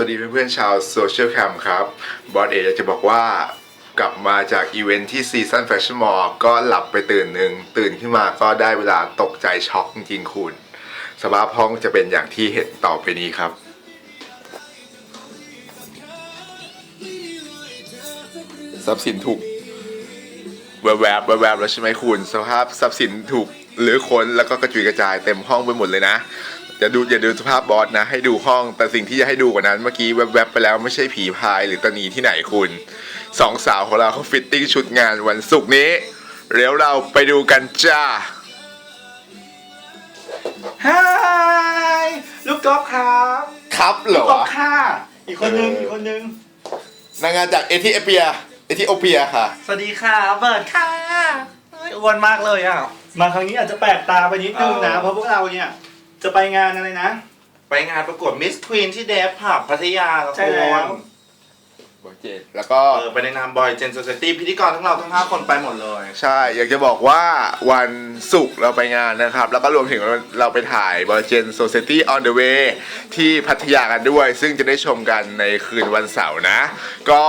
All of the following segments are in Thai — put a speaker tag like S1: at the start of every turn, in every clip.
S1: วัสดีเพื่อนๆชาวโซเชียลแคมครับ บอสเออยากจะบอกว่ากลับมาจากอีเวนท์ที่ซีซันแฟชั่นมอลก็หลับไปตื่นหนึ่งตื่นขึ้นมาก็ได้เวลาตกใจช็อกจริงๆคุณ สภาพห้องจะเป็นอย่างที่เห็นต่อไปนี้ครับ ทรัพย์สินถูกแวบๆแวบๆแล้วใช่ไหมคุณ สภาพทรัพย์สินถูกหรือค้นแล้วก็กระจุยกระจายเต็มห้องไปหมดเลยนะ อย่าดูอย่าดูสภาพบอสนะ ให้ดูห้องแต่สิ่งที่จะให้ดูกว่านั้น เมื่อกี้แวบๆไปแล้วไม่ใช่ผีพายหรือตานีที่ไหนคุณสองสาวของเราเขาฟิตติ้งชุดงานวันศุกร์นี้เดี๋ยวเราไปดูกันจ้า
S2: ฮายลูกกอล์ฟครับ
S1: ครับเหร
S2: ลูก
S1: อก
S2: อล์ฟค่ะ อีกคนนึง
S1: เอออี
S2: อีกคนนึง
S1: นางงานจากเอธิโอเปีย เอธิโอเปียค่ะ
S2: สวัสดีค่ะเบิร์ดค่ะเฮ้ยอ้วนมากเลยอะ มาครั้งนี้อาจจะแปลกตาไปนิดนึงนะ
S1: เออ
S2: เพราะพวกเราเนี่ย จะไปงานอะไรนะ
S3: ไปงานประกวดมิสควีนที่เดฟผับพัทยาละ
S2: ใช่
S3: ค
S2: แล้ว
S3: น
S1: บอสเจนแล้วก็
S3: เออไปในนามบอยเจนโซ c i ตี้พิธีกรทั้งเราทั้ง5คนไปหมดเลย
S1: ใช่ อยากจะบอกว่าวันศุกร์เราไปงานนะครับ แล้วก็รวมถึงเราไปถ่ายบอ g เจน Society on the way ที่พัทยากันด้วย ซึ่งจะได้ชมกันในคืนวันเสาร์นะ ก็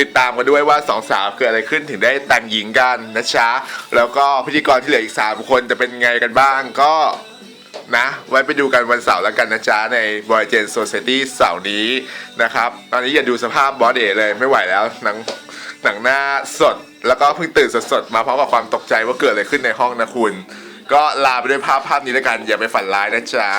S1: ติดตามกันด้วยว่าสองสาวเกิดอะไรขึ้นถึงได้แต่งหญิงกันนะจ๊ะแล้วก็พิธีกรที่เหลืออีก 3 คนจะเป็นไงกันบ้าง ก็ นะ ไว้ไปดูกันวันเสาร์แล้วกันนะจ๊ะ ในบอยเจนโซเซตี้เสาร์นี้นะครับตอนนี้อย่าดูสภาพบอสเอเลยไม่ไหวแล้วหนังหนังหน้าสด แล้วก็เพิ่งตื่นสดๆมาพร้อมกับความตกใจว่าเกิดอะไรขึ้นในห้องนะคุณ ก็ลาไปด้วยภาพภาพนี้แล้วกันอย่าไปฝันร้ายนะจ๊ะ